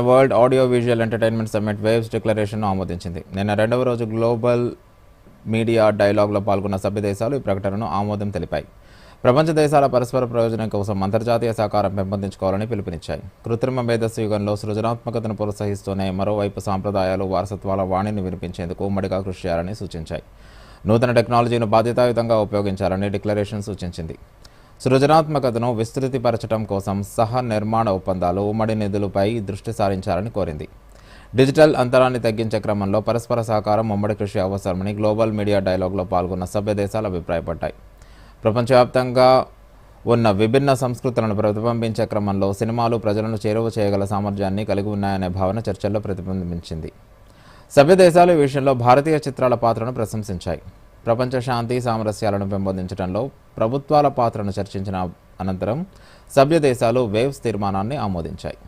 World audio visual entertainment summit waves డిక్లరేషన్ను ఆమోదించింది. నిన్న రెండవ రోజు గ్లోబల్ మీడియా డైలాగ్లో పాల్గొన్న సభ్య దేశాలు ఈ ప్రకటనను ఆమోదం తెలిపాయి. ప్రపంచ దేశాల పరస్పర ప్రయోజనం కోసం అంతర్జాతీయ సహకారం పెంపొందించుకోవాలని పిలుపునిచ్చాయి. కృత్రిమ మేధస్సు యుగంలో సృజనాత్మకతను ప్రోత్సహిస్తూనే మరోవైపు సాంప్రదాయాలు వారసత్వాల వాణిని వినిపించేందుకు ఉమ్మడిగా కృషి చేయాలని సూచించాయి. నూతన టెక్నాలజీని బాధ్యతాయుతంగా ఉపయోగించాలని డిక్లరేషన్ సూచించింది. సృజనాత్మకతను విస్తృతిపరచడం కోసం సహ నిర్మాణ ఒప్పందాలు ఉమ్మడి నిధులపై దృష్టి సారించాలని కోరింది. డిజిటల్ అంతరాన్ని తగ్గించే క్రమంలో పరస్పర సహకారం ఉమ్మడి కృషి అవసరమని గ్లోబల్ మీడియా డైలాగ్లో పాల్గొన్న సభ్య దేశాలు అభిప్రాయపడ్డాయి. ప్రపంచవ్యాప్తంగా ఉన్న విభిన్న సంస్కృతులను ప్రతిబింబించే క్రమంలో సినిమాలు ప్రజలను చేరువ చేయగల సామర్థ్యాన్ని కలిగి ఉన్నాయనే భావన చర్చల్లో ప్రతిబింబించింది. సభ్య దేశాలు ఈ విషయంలో భారతీయ చిత్రాల పాత్రను ప్రశంసించాయి. ప్రపంచ శాంతి సామరస్యాలను పెంపొందించడంలో ప్రభుత్వాల పాత్రను చర్చించిన అనంతరం సభ్య దేశాలు వేవ్స్ తీర్మానాన్ని ఆమోదించాయి.